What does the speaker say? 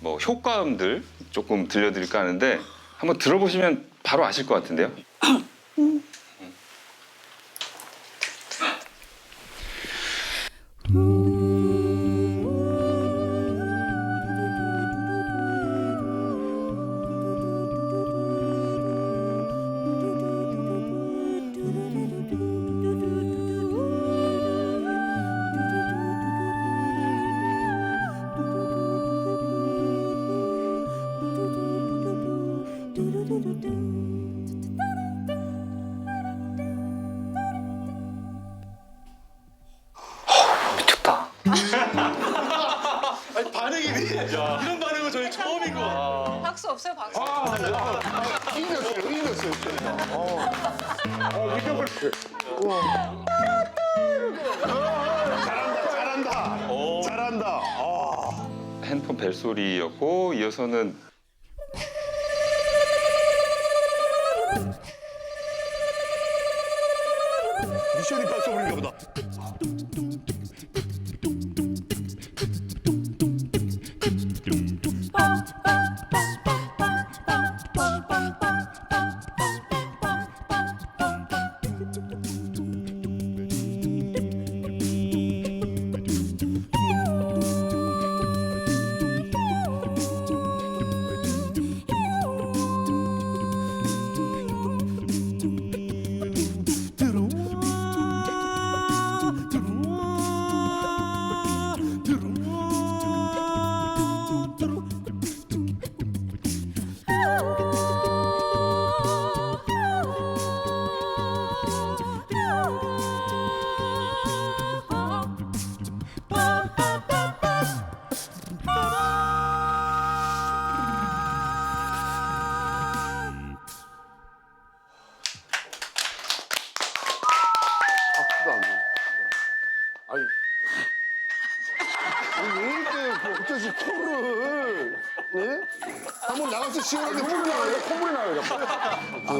뭐 효과음들 조금 들려드릴까 하는데 한번 들어보시면 바로 아실 것 같은데요. 미쳤다. 아니 반응이 이런 반응은 저희 처음인 것 같아요. 박수 없어요 박수. 이겼어요, 이겼어요. 어, 어, 이겨버렸어요. 우와. 잘한다, 잘한다. 잘한다. 아. 핸드폰 벨소리였고 이어서는 미션 임파서블인가 보다. 아니. 아니, 왜 이렇게 어쩌지 코를, 예? 한번 나가서 시원하게 콧물이 나요, 콧물이 나요, 자꾸.